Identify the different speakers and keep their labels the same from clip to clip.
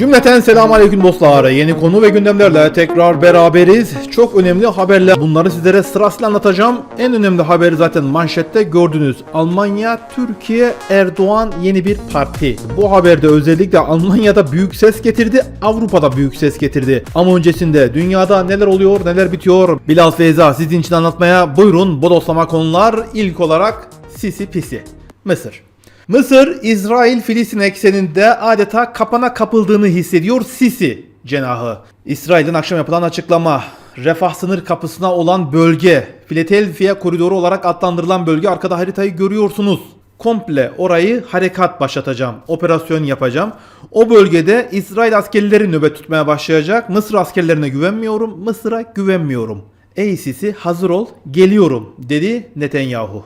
Speaker 1: Cümleten selamun aleyküm dostlar. Yeni konu ve gündemlerle tekrar beraberiz. Çok önemli haberler. Bunları sizlere sırasıyla anlatacağım. En önemli haberi zaten manşette gördünüz. Almanya, Türkiye, Erdoğan yeni bir parti. Bu haberde özellikle Almanya'da büyük ses getirdi. Avrupa'da büyük ses getirdi. Ama öncesinde dünyada neler oluyor, neler bitiyor? Bilal Feyza sizin için anlatmaya buyurun. Bodoslama konular ilk olarak Sisi Pisi. Mısır. Mısır, İsrail-Filistin ekseninde adeta kapana kapıldığını hissediyor Sisi cenahı. İsrail'in akşam yapılan açıklama, refah sınır kapısına olan bölge, Philadelphia koridoru olarak adlandırılan bölge arkada haritayı görüyorsunuz. Komple orayı harekat başlatacağım, operasyon yapacağım. O bölgede İsrail askerleri nöbet tutmaya başlayacak. Mısır askerlerine güvenmiyorum, Mısır'a güvenmiyorum. Ey Sisi hazır ol, geliyorum dedi Netanyahu.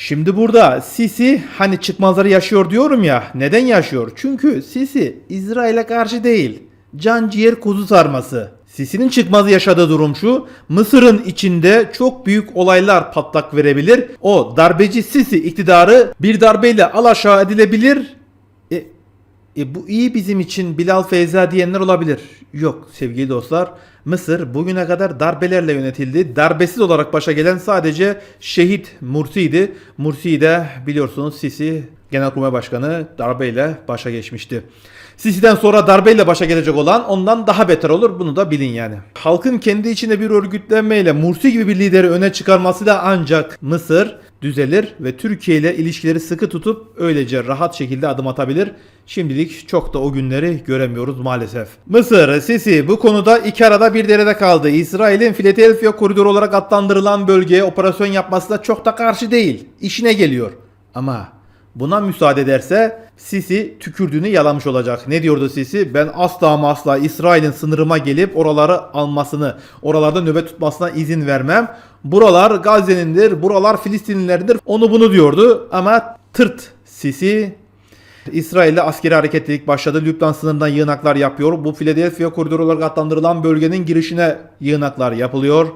Speaker 1: Şimdi burada Sisi hani çıkmazları yaşıyor diyorum ya. Neden yaşıyor? Çünkü Sisi İsrail'e karşı değil. Can ciğer kuzu sarması. Sisi'nin çıkmazı yaşadığı durum şu. Mısır'ın içinde çok büyük olaylar patlak verebilir. O darbeci Sisi iktidarı bir darbeyle alaşağı edilebilir. E, bu iyi bizim için Bilal Feyza diyenler olabilir. Yok sevgili dostlar. Mısır bugüne kadar darbelerle yönetildi. Darbesiz olarak başa gelen sadece şehit Mursi'ydi. Mursi de biliyorsunuz Sisi Genelkurmay Başkanı darbeyle başa geçmişti. Sisi'den sonra darbeyle başa gelecek olan ondan daha beter olur. Bunu da bilin yani. Halkın kendi içinde bir örgütlenmeyle Mursi gibi bir lideri öne çıkarmasıyla ancak Mısır düzelir ve Türkiye ile ilişkileri sıkı tutup öylece rahat şekilde adım atabilir. Şimdilik çok da o günleri göremiyoruz maalesef. Mısır, Sisi bu konuda iki arada bir derede kaldı. İsrail'in Philadelphia koridoru olarak adlandırılan bölgeye operasyon yapmasına çok da karşı değil. İşine geliyor. Ama buna müsaade ederse Sisi tükürdüğünü yalamış olacak. Ne diyordu Sisi? Ben asla ama asla İsrail'in sınırıma gelip oraları almasını, oralarda nöbet tutmasına izin vermem. Buralar Gazze'nindir, buralar Filistinlilerindir. Onu bunu diyordu ama tırt Sisi İsrail'le askeri hareketlilik başladı. Lübnan sınırından yığınaklar yapıyor. Bu Philadelphia koridoru olarak adlandırılan bölgenin girişine yığınaklar yapılıyor.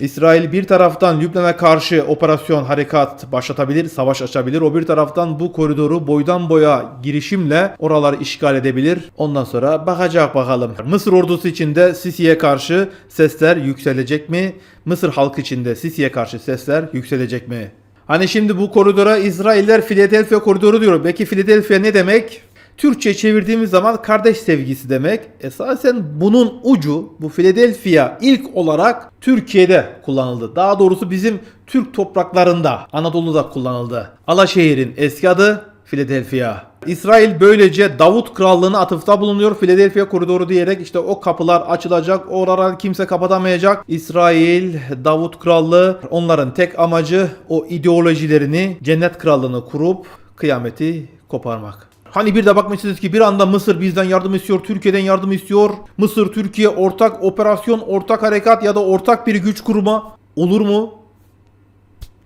Speaker 1: İsrail bir taraftan Lübnan'a karşı operasyon harekat başlatabilir, savaş açabilir. O bir taraftan bu koridoru boydan boya girişimle oraları işgal edebilir. Ondan sonra bakacak bakalım. Mısır ordusu içinde Sisi'ye karşı sesler yükselecek mi? Mısır halkı içinde Sisi'ye karşı sesler yükselecek mi? Hani şimdi bu koridora İsrailler Philadelphia koridoru diyor. Peki Philadelphia ne demek? Türkçe çevirdiğimiz zaman kardeş sevgisi demek. Esasen bunun ucu bu Philadelphia ilk olarak Türkiye'de kullanıldı. Daha doğrusu bizim Türk topraklarında Anadolu'da kullanıldı. Alaşehir'in eski adı Philadelphia. İsrail böylece Davut Krallığı'na atıfta bulunuyor. Philadelphia koridoru diyerek işte o kapılar açılacak. Oraları kimse kapatamayacak. İsrail, Davut Krallığı onların tek amacı o ideolojilerini cennet krallığını kurup kıyameti koparmak. Hani bir de bakmışsınız ki bir anda Mısır bizden yardım istiyor, Türkiye'den yardım istiyor. Mısır, Türkiye ortak operasyon, ortak harekat ya da ortak bir güç kurma olur mu?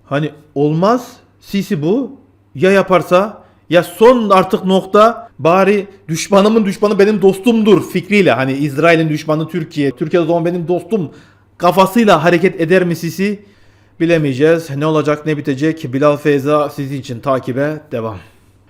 Speaker 1: Hani olmaz. Sisi bu. Ya yaparsa ya son artık nokta bari düşmanımın düşmanı benim dostumdur fikriyle hani İsrail'in düşmanı Türkiye, Türkiye o zaman benim dostum kafasıyla hareket eder mi Sisi? Bilemeyeceğiz. Ne olacak ne bitecek Bilal Feyza sizin için takibe devam.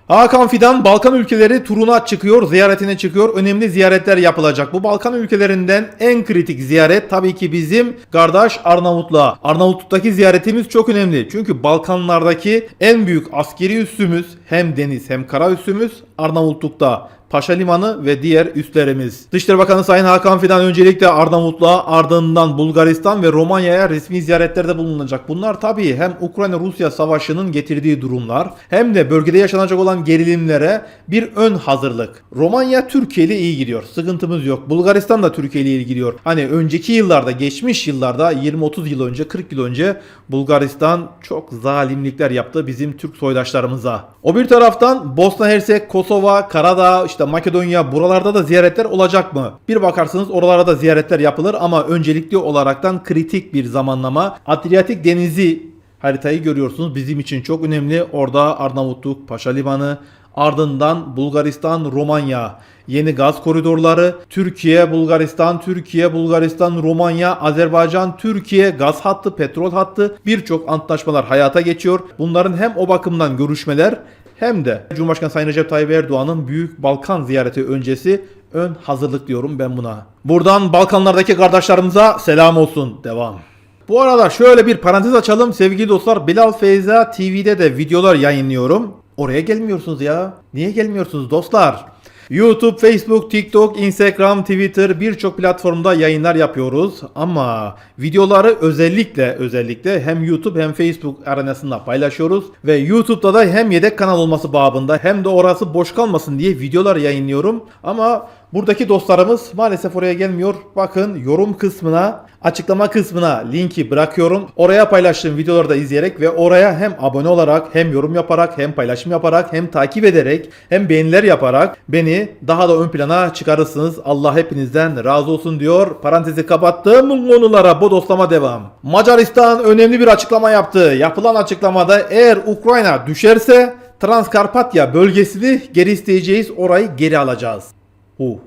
Speaker 1: Hakan Fidan Balkan ülkeleri turuna çıkıyor, ziyaretine çıkıyor. Önemli ziyaretler yapılacak. Bu Balkan ülkelerinden en kritik ziyaret tabii ki bizim kardeş Arnavutluğa. Arnavutluk'taki ziyaretimiz çok önemli. Çünkü Balkanlardaki en büyük askeri üssümüz hem deniz hem kara üssümüz Arnavutluk'ta. Paşa Limanı ve diğer üslerimiz. Dışişleri Bakanı Sayın Hakan Fidan öncelikle Arnavutluğa ardından Bulgaristan ve Romanya'ya resmi ziyaretlerde bulunacak. Bunlar tabii hem Ukrayna-Rusya savaşının getirdiği durumlar hem de bölgede yaşanacak olan gerilimlere bir ön hazırlık. Romanya Türkiye ile iyi gidiyor. Sıkıntımız yok. Bulgaristan da Türkiye ile iyi gidiyor. Hani önceki yıllarda, geçmiş yıllarda 20-30 yıl önce, 40 yıl önce Bulgaristan çok zalimlikler yaptı bizim Türk soydaşlarımıza. O bir taraftan Bosna Hersek, Kosova, Karadağ, işte Makedonya buralarda da ziyaretler olacak mı? Bir bakarsınız oralara da ziyaretler yapılır ama öncelikli olaraktan kritik bir zamanlama. Adriyatik Denizi haritayı görüyorsunuz. Bizim için çok önemli. Orada Arnavutluk, Paşa Limanı, ardından Bulgaristan, Romanya, yeni gaz koridorları, Türkiye, Bulgaristan, Türkiye, Bulgaristan, Romanya, Azerbaycan, Türkiye gaz hattı, petrol hattı birçok antlaşmalar hayata geçiyor. Bunların hem o bakımdan görüşmeler hem de Cumhurbaşkanı Sayın Recep Tayyip Erdoğan'ın Büyük Balkan ziyareti öncesi ön hazırlık diyorum ben buna. Buradan Balkanlardaki kardeşlerimize selam olsun. Devam. Bu arada şöyle bir parantez açalım sevgili dostlar. Bilal Feyza TV'de de videolar yayınlıyorum. Oraya gelmiyorsunuz ya. Niye gelmiyorsunuz dostlar? YouTube, Facebook, TikTok, Instagram, Twitter birçok platformda yayınlar yapıyoruz. Ama videoları özellikle özellikle hem YouTube hem Facebook arenasında paylaşıyoruz. Ve YouTube'da da hem yedek kanal olması babında hem de orası boş kalmasın diye videolar yayınlıyorum. Ama buradaki dostlarımız maalesef oraya gelmiyor. Bakın yorum kısmına, açıklama kısmına linki bırakıyorum. Oraya paylaştığım videoları da izleyerek ve oraya hem abone olarak hem yorum yaparak hem paylaşım yaparak hem takip ederek hem beğeniler yaparak beni daha da ön plana çıkarırsınız. Allah hepinizden razı olsun diyor. Parantezi kapattım. Konulara bodoslama devam. Macaristan önemli bir açıklama yaptı. Yapılan açıklamada eğer Ukrayna düşerse Transkarpatya bölgesini geri isteyeceğiz. Orayı geri alacağız. Hu.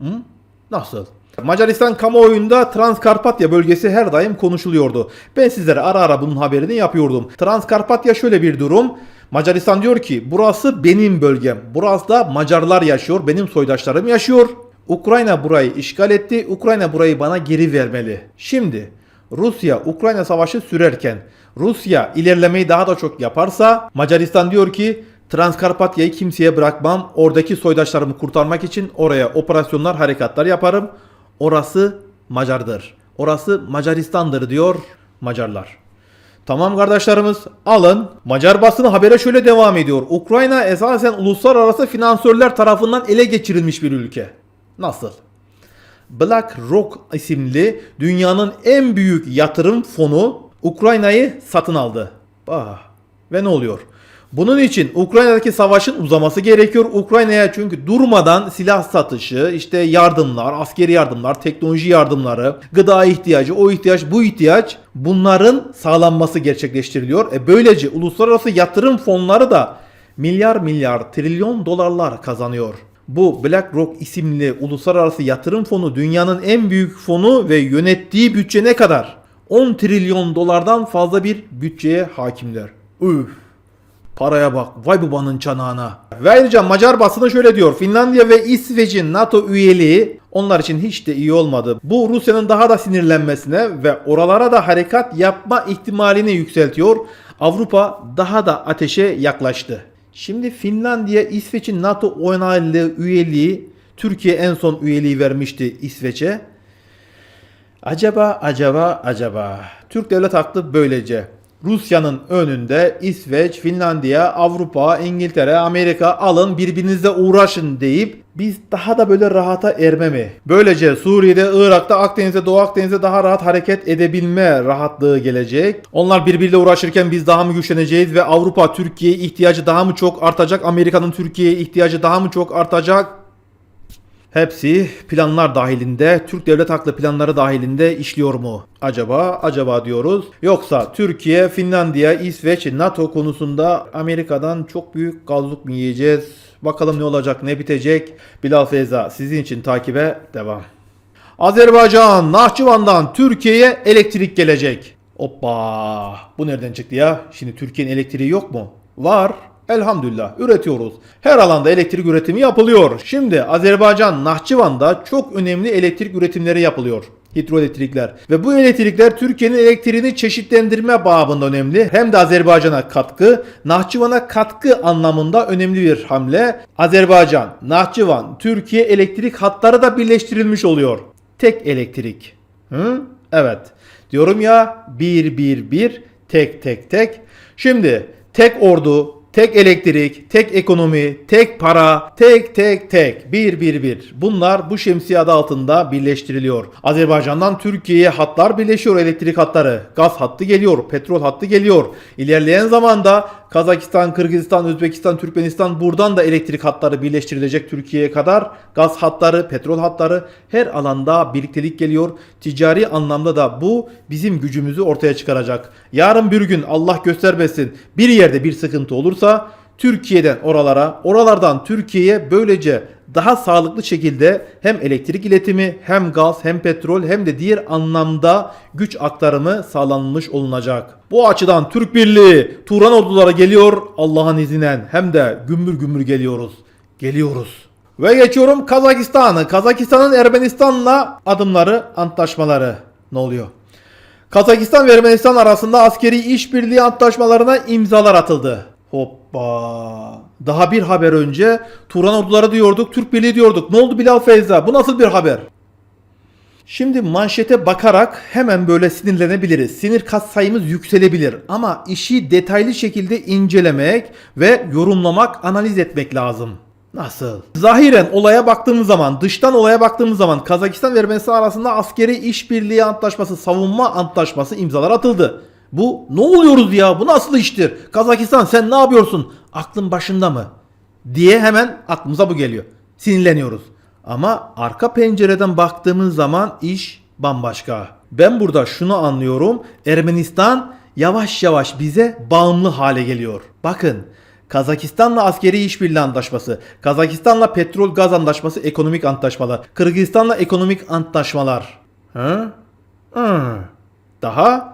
Speaker 1: Hı? Nasıl? Macaristan kamuoyunda Transkarpatya bölgesi her daim konuşuluyordu. Ben sizlere ara ara bunun haberini yapıyordum. Transkarpatya şöyle bir durum. Macaristan diyor ki burası benim bölgem. Burası da Macarlar yaşıyor. Benim soydaşlarım yaşıyor. Ukrayna burayı işgal etti. Ukrayna burayı bana geri vermeli. Şimdi Rusya Ukrayna savaşı sürerken Rusya ilerlemeyi daha da çok yaparsa Macaristan diyor ki Transkarpatya'yı kimseye bırakmam. Oradaki soydaşlarımı kurtarmak için oraya operasyonlar, harekatlar yaparım. Orası Macardır. Orası Macaristan'dır diyor Macarlar. Tamam kardeşlerimiz alın. Macar basını habere şöyle devam ediyor. Ukrayna esasen uluslararası finansörler tarafından ele geçirilmiş bir ülke. Nasıl? Black Rock isimli dünyanın en büyük yatırım fonu Ukrayna'yı satın aldı. Ah. Ve ne oluyor? Bunun için Ukrayna'daki savaşın uzaması gerekiyor. Ukrayna'ya çünkü durmadan silah satışı, işte yardımlar, askeri yardımlar, teknoloji yardımları, gıda ihtiyacı, o ihtiyaç, bu ihtiyaç bunların sağlanması gerçekleştiriliyor. E böylece uluslararası yatırım fonları da milyar milyar trilyon dolarlar kazanıyor. Bu BlackRock isimli uluslararası yatırım fonu dünyanın en büyük fonu ve yönettiği bütçe ne kadar? 10 trilyon dolardan fazla bir bütçeye hakimler. Üf. Paraya bak. Vay babanın çanağına. Ve ayrıca Macar basını şöyle diyor. Finlandiya ve İsveç'in NATO üyeliği onlar için hiç de iyi olmadı. Bu Rusya'nın daha da sinirlenmesine ve oralara da harekat yapma ihtimalini yükseltiyor. Avrupa daha da ateşe yaklaştı. Şimdi Finlandiya, İsveç'in NATO onaylı üyeliği, Türkiye en son üyeliği vermişti İsveç'e. Acaba, acaba, acaba. Türk devlet haklı böylece. Rusya'nın önünde İsveç, Finlandiya, Avrupa, İngiltere, Amerika alın birbirinizle uğraşın deyip biz daha da böyle rahata erme mi? Böylece Suriye'de, Irak'ta, Akdeniz'de, Doğu Akdeniz'de daha rahat hareket edebilme rahatlığı gelecek. Onlar birbiriyle uğraşırken biz daha mı güçleneceğiz ve Avrupa Türkiye'ye ihtiyacı daha mı çok artacak? Amerika'nın Türkiye'ye ihtiyacı daha mı çok artacak? Hepsi planlar dahilinde, Türk devlet haklı planları dahilinde işliyor mu? Acaba, acaba diyoruz. Yoksa Türkiye, Finlandiya, İsveç, NATO konusunda Amerika'dan çok büyük gazlık mı yiyeceğiz? Bakalım ne olacak, ne bitecek? Bilal Feyza sizin için takibe devam. Azerbaycan, Nahçıvan'dan Türkiye'ye elektrik gelecek. Hoppa! Bu nereden çıktı ya? Şimdi Türkiye'nin elektriği yok mu? Var. Elhamdülillah üretiyoruz. Her alanda elektrik üretimi yapılıyor. Şimdi Azerbaycan Nahçıvan'da çok önemli elektrik üretimleri yapılıyor. Hidroelektrikler. Ve bu elektrikler Türkiye'nin elektriğini çeşitlendirme babında önemli. Hem de Azerbaycan'a katkı, Nahçıvan'a katkı anlamında önemli bir hamle. Azerbaycan, Nahçıvan, Türkiye elektrik hatları da birleştirilmiş oluyor. Tek elektrik. Hı? Evet. Diyorum ya 1 1 1 tek tek tek. Şimdi tek ordu, tek elektrik, tek ekonomi, tek para, tek tek tek, bir bir bir. Bunlar bu şemsiye adı altında birleştiriliyor. Azerbaycan'dan Türkiye'ye hatlar birleşiyor elektrik hatları. Gaz hattı geliyor, petrol hattı geliyor. İlerleyen zamanda Kazakistan, Kırgızistan, Özbekistan, Türkmenistan buradan da elektrik hatları birleştirilecek Türkiye'ye kadar. Gaz hatları, petrol hatları her alanda birliktelik geliyor. Ticari anlamda da bu bizim gücümüzü ortaya çıkaracak. Yarın bir gün Allah göstermesin bir yerde bir sıkıntı olursa Türkiye'den oralara, oralardan Türkiye'ye böylece daha sağlıklı şekilde hem elektrik iletimi hem gaz hem petrol hem de diğer anlamda güç aktarımı sağlanmış olunacak. Bu açıdan Türk Birliği Turan ordulara geliyor Allah'ın izniyle hem de gümbür gümbür geliyoruz. Geliyoruz. Ve geçiyorum Kazakistan'ı. Kazakistan'ın Ermenistan'la adımları, antlaşmaları. Ne oluyor? Kazakistan ve Ermenistan arasında askeri işbirliği antlaşmalarına imzalar atıldı. Hoppa. Daha bir haber önce Turan orduları diyorduk, Türk Birliği diyorduk. Ne oldu Bilal Feyza? Bu nasıl bir haber? Şimdi manşete bakarak hemen böyle sinirlenebiliriz. Sinir kat sayımız yükselebilir. Ama işi detaylı şekilde incelemek ve yorumlamak, analiz etmek lazım. Nasıl? Zahiren olaya baktığımız zaman, dıştan olaya baktığımız zaman Kazakistan ve Ermenistan arasında askeri işbirliği antlaşması, savunma antlaşması imzalar atıldı. Bu ne oluyoruz ya? Bu nasıl iştir? Kazakistan sen ne yapıyorsun? Aklın başında mı? Diye hemen aklımıza bu geliyor. Sinirleniyoruz. Ama arka pencereden baktığımız zaman iş bambaşka. Ben burada şunu anlıyorum. Ermenistan yavaş yavaş bize bağımlı hale geliyor. Bakın Kazakistan'la askeri işbirliği antlaşması, Kazakistan'la petrol gaz antlaşması, ekonomik antlaşmalar, Kırgızistan'la ekonomik antlaşmalar. Hı? Hı. Daha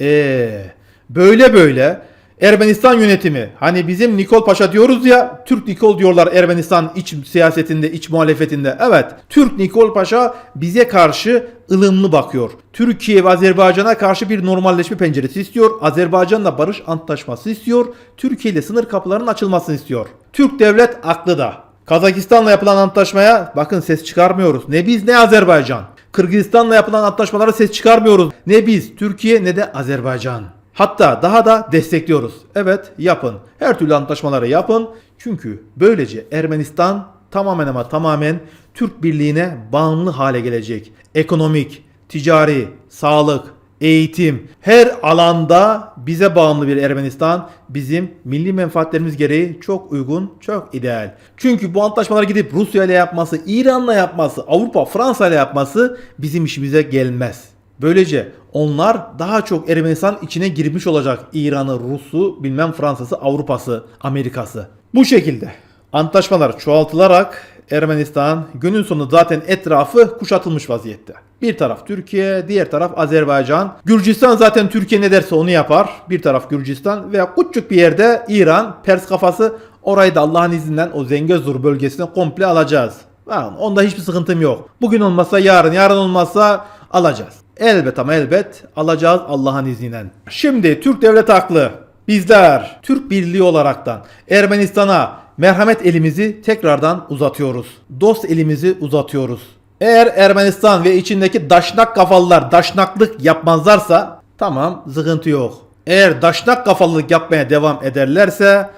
Speaker 1: ee, böyle böyle Ermenistan yönetimi hani bizim Nikol Paşa diyoruz ya Türk Nikol diyorlar Ermenistan iç siyasetinde iç muhalefetinde. Evet Türk Nikol Paşa bize karşı ılımlı bakıyor. Türkiye ve Azerbaycan'a karşı bir normalleşme penceresi istiyor. Azerbaycan'la barış antlaşması istiyor. Türkiye ile sınır kapılarının açılmasını istiyor. Türk devlet aklı da. Kazakistan'la yapılan antlaşmaya bakın ses çıkarmıyoruz. Ne biz ne Azerbaycan. Kırgızistan'la yapılan antlaşmalara ses çıkarmıyoruz. Ne biz Türkiye ne de Azerbaycan. Hatta daha da destekliyoruz. Evet yapın. Her türlü antlaşmaları yapın. Çünkü böylece Ermenistan tamamen ama tamamen Türk Birliği'ne bağımlı hale gelecek. Ekonomik, ticari, sağlık, eğitim her alanda bize bağımlı bir Ermenistan bizim milli menfaatlerimiz gereği çok uygun, çok ideal. Çünkü bu antlaşmaları gidip Rusya ile yapması, İran'la yapması, Avrupa, Fransa ile yapması bizim işimize gelmez. Böylece onlar daha çok Ermenistan içine girmiş olacak. İran'ı, Rus'u, bilmem Fransa'sı, Avrupa'sı, Amerika'sı. Bu şekilde antlaşmalar çoğaltılarak Ermenistan günün sonunda zaten etrafı kuşatılmış vaziyette. Bir taraf Türkiye, diğer taraf Azerbaycan. Gürcistan zaten Türkiye ne derse onu yapar. Bir taraf Gürcistan veya küçük bir yerde İran, Pers kafası. Orayı da Allah'ın izniyle o Zengezur bölgesine komple alacağız. Tamam, onda hiçbir sıkıntım yok. Bugün olmazsa yarın, yarın olmazsa alacağız. Elbet ama elbet alacağız Allah'ın izniyle. Şimdi Türk devlet haklı. Bizler Türk Birliği olaraktan Ermenistan'a merhamet elimizi tekrardan uzatıyoruz. Dost elimizi uzatıyoruz. Eğer Ermenistan ve içindeki daşnak kafalılar daşnaklık yapmazlarsa tamam sıkıntı yok. Eğer daşnak kafalılık yapmaya devam ederlerse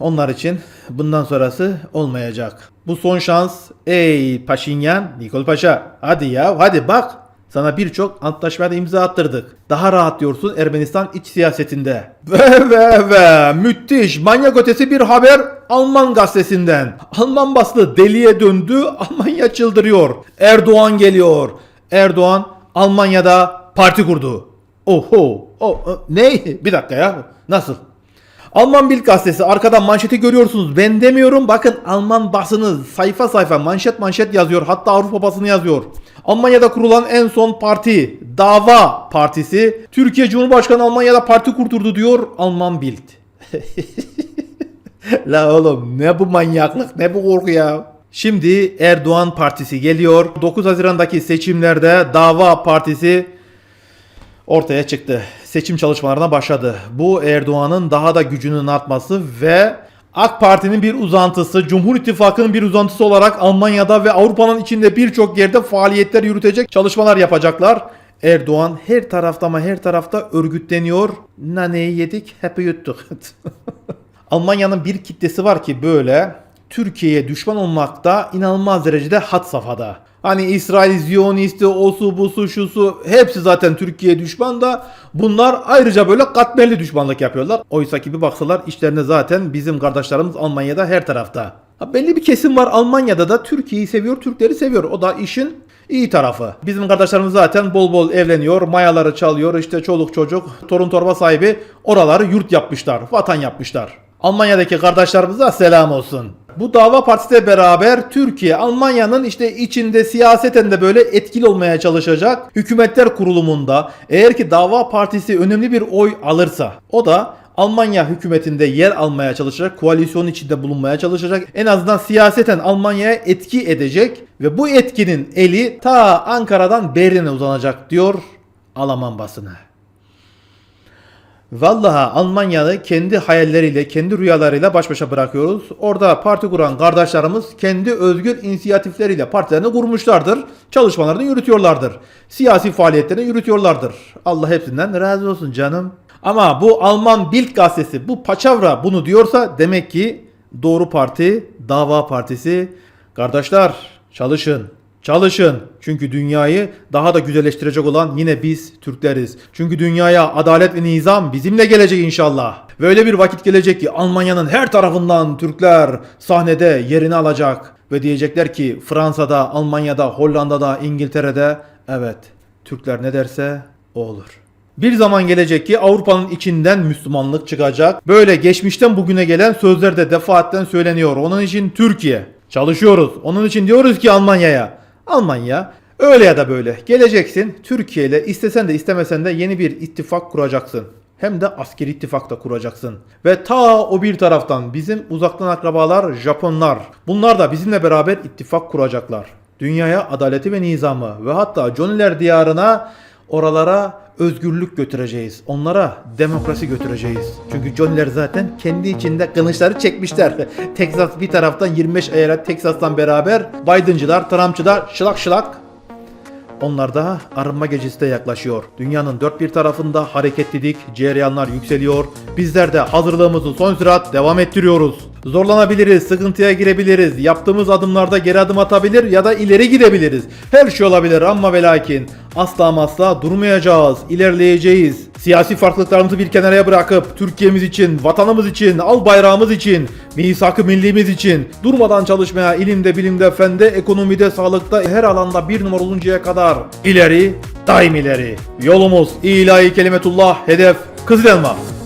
Speaker 1: onlar için bundan sonrası olmayacak. Bu son şans. Ey Paşinyan, Nikol Paşa. Hadi ya hadi bak. Sana birçok antlaşmada imza attırdık. Daha rahat diyorsun Ermenistan iç siyasetinde. Ve ve ve müthiş manyak ötesi bir haber Alman gazetesinden. Alman basını deliye döndü. Almanya çıldırıyor. Erdoğan geliyor. Erdoğan Almanya'da parti kurdu. Oho. Oh, ne? Bir dakika ya. Nasıl? Alman Bild gazetesi arkadan manşeti görüyorsunuz. Ben demiyorum bakın Alman basını sayfa sayfa manşet manşet yazıyor. Hatta Avrupa basını yazıyor. Almanya'da kurulan en son parti Dava Partisi Türkiye Cumhurbaşkanı Almanya'da parti kurdurdu diyor Alman Bild. La oğlum ne bu manyaklık ne bu korku ya. Şimdi Erdoğan Partisi geliyor. 9 Haziran'daki seçimlerde Dava Partisi ortaya çıktı. Seçim çalışmalarına başladı. Bu Erdoğan'ın daha da gücünün artması ve AK Parti'nin bir uzantısı, Cumhur İttifakı'nın bir uzantısı olarak Almanya'da ve Avrupa'nın içinde birçok yerde faaliyetler yürütecek, çalışmalar yapacaklar. Erdoğan her tarafta ama her tarafta örgütleniyor. Naneyi yedik, hep yuttuk. Almanya'nın bir kitlesi var ki böyle Türkiye'ye düşman olmakta inanılmaz derecede had safhada. Hani İsrail Ziyonisti, osu busu şusu hepsi zaten Türkiye düşman da bunlar ayrıca böyle katmerli düşmanlık yapıyorlar. Oysa ki bir baksalar işlerine zaten bizim kardeşlerimiz Almanya'da her tarafta. Ha, belli bir kesim var Almanya'da da Türkiye'yi seviyor, Türkleri seviyor. O da işin iyi tarafı. Bizim kardeşlerimiz zaten bol bol evleniyor, mayaları çalıyor, işte çoluk çocuk, torun torba sahibi oraları yurt yapmışlar, vatan yapmışlar. Almanya'daki kardeşlerimize selam olsun. Bu dava partisiyle beraber Türkiye, Almanya'nın işte içinde siyaseten de böyle etkili olmaya çalışacak hükümetler kurulumunda eğer ki dava partisi önemli bir oy alırsa o da Almanya hükümetinde yer almaya çalışacak, koalisyon içinde bulunmaya çalışacak. En azından siyaseten Almanya'ya etki edecek ve bu etkinin eli ta Ankara'dan Berlin'e uzanacak diyor Alman basını. Vallahi Almanya'yı kendi hayalleriyle, kendi rüyalarıyla baş başa bırakıyoruz. Orada parti kuran kardeşlerimiz kendi özgür inisiyatifleriyle partilerini kurmuşlardır. Çalışmalarını yürütüyorlardır. Siyasi faaliyetlerini yürütüyorlardır. Allah hepsinden razı olsun canım. Ama bu Alman Bild gazetesi, bu paçavra bunu diyorsa demek ki doğru parti, dava partisi. Kardeşler çalışın. Çalışın. Çünkü dünyayı daha da güzelleştirecek olan yine biz Türkleriz. Çünkü dünyaya adalet ve nizam bizimle gelecek inşallah. Ve öyle bir vakit gelecek ki Almanya'nın her tarafından Türkler sahnede yerini alacak. Ve diyecekler ki Fransa'da, Almanya'da, Hollanda'da, İngiltere'de evet Türkler ne derse o olur. Bir zaman gelecek ki Avrupa'nın içinden Müslümanlık çıkacak. Böyle geçmişten bugüne gelen sözler de defaatten söyleniyor. Onun için Türkiye. Çalışıyoruz. Onun için diyoruz ki Almanya'ya. Almanya öyle ya da böyle geleceksin Türkiye ile istesen de istemesen de yeni bir ittifak kuracaksın. Hem de askeri ittifak da kuracaksın. Ve ta o bir taraftan bizim uzaktan akrabalar Japonlar. Bunlar da bizimle beraber ittifak kuracaklar. Dünyaya adaleti ve nizamı ve hatta Johnnyler diyarına oralara özgürlük götüreceğiz. Onlara demokrasi götüreceğiz. Çünkü Johnnyler zaten kendi içinde kılıçları çekmişler. Texas bir taraftan 25 eyalet Texas'tan beraber Biden'cılar, Trump'çılar şılak şılak onlar da arınma gecesi de yaklaşıyor. Dünyanın dört bir tarafında hareketlilik, cereyanlar yükseliyor. Bizler de hazırlığımızı son sürat devam ettiriyoruz. Zorlanabiliriz, sıkıntıya girebiliriz. Yaptığımız adımlarda geri adım atabilir ya da ileri gidebiliriz. Her şey olabilir ama ve lakin asla asla durmayacağız, ilerleyeceğiz. Siyasi farklılıklarımızı bir kenara bırakıp Türkiye'miz için, vatanımız için, al bayrağımız için, misak-ı millimiz için durmadan çalışmaya ilimde, bilimde, fende, ekonomide, sağlıkta her alanda bir numara oluncaya kadar ileri, daim ileri. Yolumuz ilahi kelimetullah, hedef Kızıl Elma.